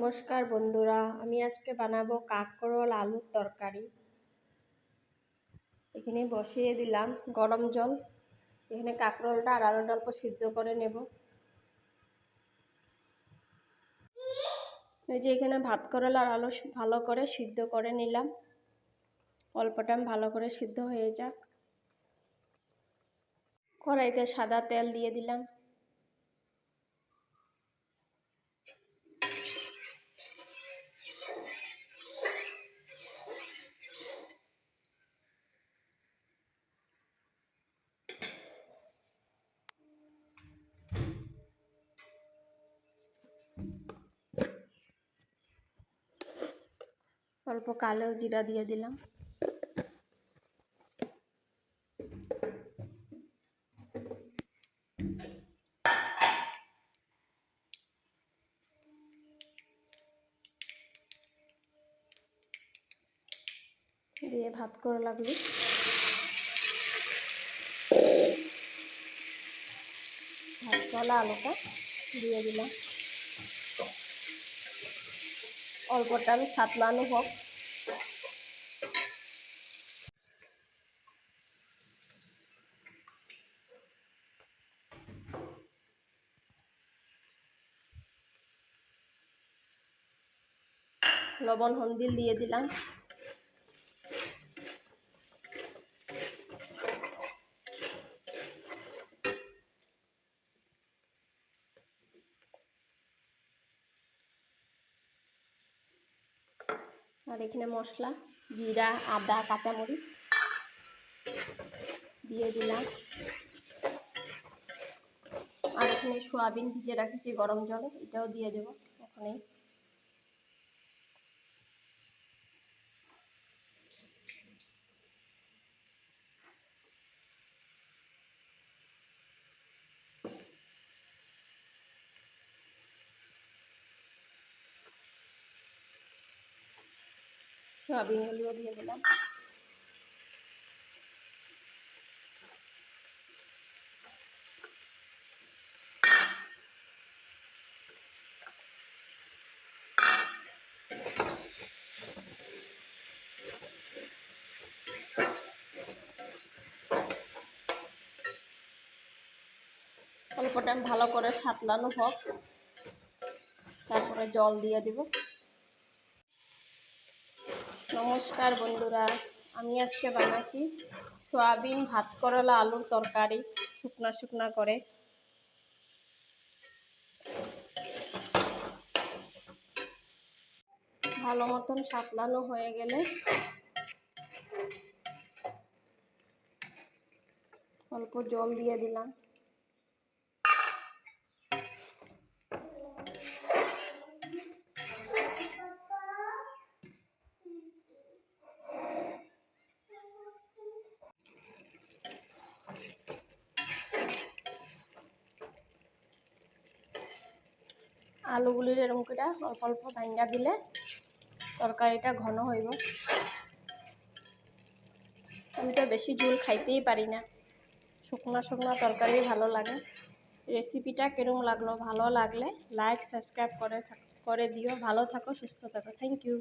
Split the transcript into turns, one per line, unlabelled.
নমস্কার বন্ধুরা, আমি আজকে বানাবো কাঁকরোল আলুর তরকারি। এখানে বসিয়ে দিলাম গরম জল। এখানে কাঁকরোলটা আর আলুটা অল্প সিদ্ধ করে নেব। এই যে এখানে ভাত করল আর আলু ভালো করে সিদ্ধ করে নিলাম। অল্প টাইম ভালো করে সিদ্ধ হয়ে যাক। কড়াইতে সাদা তেল দিয়ে দিলাম। অল্প কালো জিরা দিয়ে দিলাম। দিয়ে ভাত করে লাগল। ভাত কলা আলুটা দিয়ে দিলাম। অল্প আমি সাতলানো হোক লবণ হলদি দিয়ে দিলাম। আর এখানে মশলা, জিরা, আদা, কাঁচামরিচ দিয়ে দিলাম। আর এখানে সোয়াবিন ভিজে রাখেছি গরম জলে, এটাও দিয়ে দেবো। ওখানেই দিয়ে দিলাম। অল্প টাইম ভালো করে সাতলানো হোক তারপরে জল দিয়ে দিব। নমস্কার বন্ধুরা, আমি আজকে বানাচ্ছি সয়াবিন ভাত করলা আলুর তরকারি, শুকনা শুকনা করে। ভালো মতন সাতলানো হয়ে গেলে অল্প জল দিয়ে দিলাম। আলুগুলির এরম করে অল্প অল্প ভাঙ্গা দিলে তরকারিটা ঘন হইব। আমি তো বেশি ঝোল খাইতেই পারি না। শুকনো শুকনো তরকারি ভালো লাগে। রেসিপিটা কিরম লাগল, ভালো লাগলে লাইক, সাবস্ক্রাইব করে করে দিও। ভালো থাকো, সুস্থ থাকো। Thank you.